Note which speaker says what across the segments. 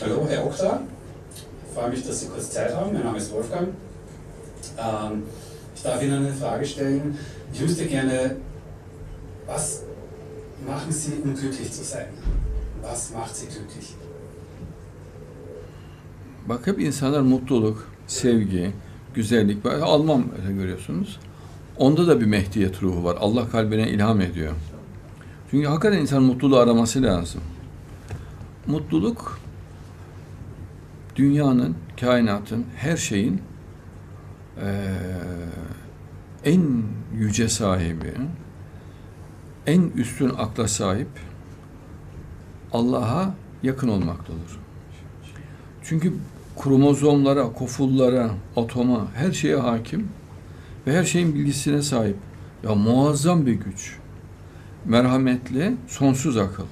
Speaker 1: Hallo, Herr Okta. Ich freue mich, dass Sie kurz Zeit haben. Mein Name ist Wolfgang. Ähm, ich darf Ihnen eine Frage stellen. Ich wüsste gerne, was machen Sie, um glücklich zu sein? Was macht Sie glücklich?
Speaker 2: Bak hep insanlar mutluluk, sevgi, güzellik. Bak, Alman görüyorsunuz. Onda da bir Mehdiyet ruhu var. Allah kalbine ilham ediyor. Çünkü hakikaten insan mutluluğu araması lazım. Mutluluk dünyanın, kainatın, her şeyin eee, en yüce sahibi, en üstün akla sahip Allah'a yakın olmaktadır. Çünkü kromozomlara, kofullara, atoma, her şeye hakim ve her şeyin bilgisine sahip. Ya muazzam bir güç. Merhametli, sonsuz akıl.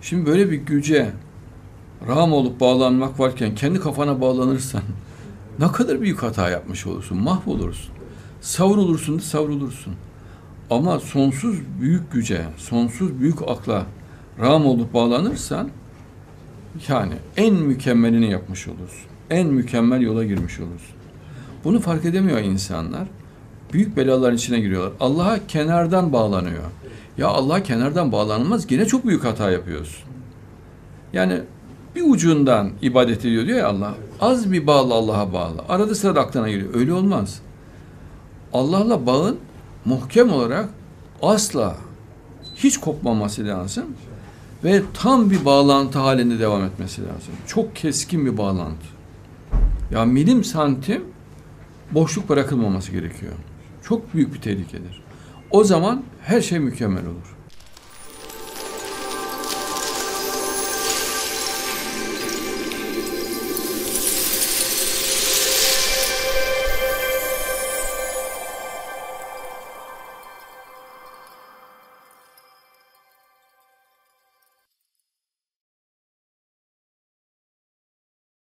Speaker 2: Şimdi böyle bir güce ram olup bağlanmak varken kendi kafana bağlanırsan ne kadar büyük hata yapmış olursun, mahvolursun. Savrulursun da savrulursun. Ama sonsuz büyük güce, sonsuz büyük akla ram olup bağlanırsan yani en mükemmelini yapmış olursun. En mükemmel yola girmiş olursun. Bunu fark edemiyor insanlar. Büyük belaların içine giriyorlar. Allah'a kenardan bağlanıyor. Ya Allah'a kenardan bağlanılmaz. Yine çok büyük hata yapıyorsun. Yani bir ucundan ibadet ediyor diyor ya Allah. Az bir bağlı Allah'a bağlı. Arada sırada aklına geliyor. Öyle olmaz. Allah'la bağın muhkem olarak asla hiç kopmaması lazım ve tam bir bağlantı halinde devam etmesi lazım. Çok keskin bir bağlantı. Ya milim santim boşluk bırakılmaması gerekiyor. Çok büyük bir tehlikedir. O zaman her şey mükemmel olur.